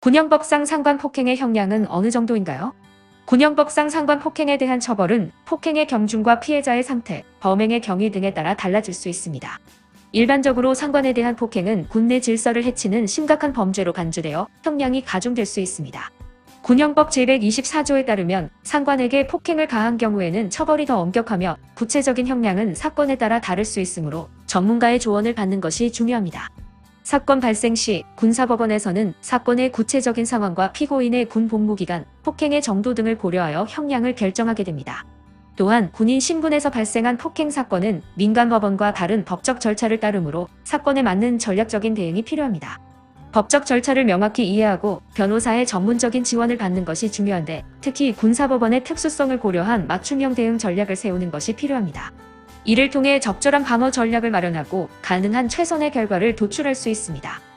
군형법상 상관 폭행의 형량은 어느 정도인가요? 군형법상 상관 폭행에 대한 처벌은 폭행의 경중과 피해자의 상태, 범행의 경위 등에 따라 달라질 수 있습니다. 일반적으로 상관에 대한 폭행은 군내 질서를 해치는 심각한 범죄로 간주되어 형량이 가중될 수 있습니다. 군형법 제124조에 따르면 상관에게 폭행을 가한 경우에는 처벌이 더 엄격하며 구체적인 형량은 사건에 따라 다를 수 있으므로 전문가의 조언을 받는 것이 중요합니다. 사건 발생 시 군사법원에서는 사건의 구체적인 상황과 피고인의 군 복무 기간, 폭행의 정도 등을 고려하여 형량을 결정하게 됩니다. 또한 군인 신분에서 발생한 폭행 사건은 민간법원과 다른 법적 절차를 따르므로 사건에 맞는 전략적인 대응이 필요합니다. 법적 절차를 명확히 이해하고 변호사의 전문적인 지원을 받는 것이 중요한데 특히 군사법원의 특수성을 고려한 맞춤형 대응 전략을 세우는 것이 필요합니다. 이를 통해 적절한 방어 전략을 마련하고 가능한 최선의 결과를 도출할 수 있습니다.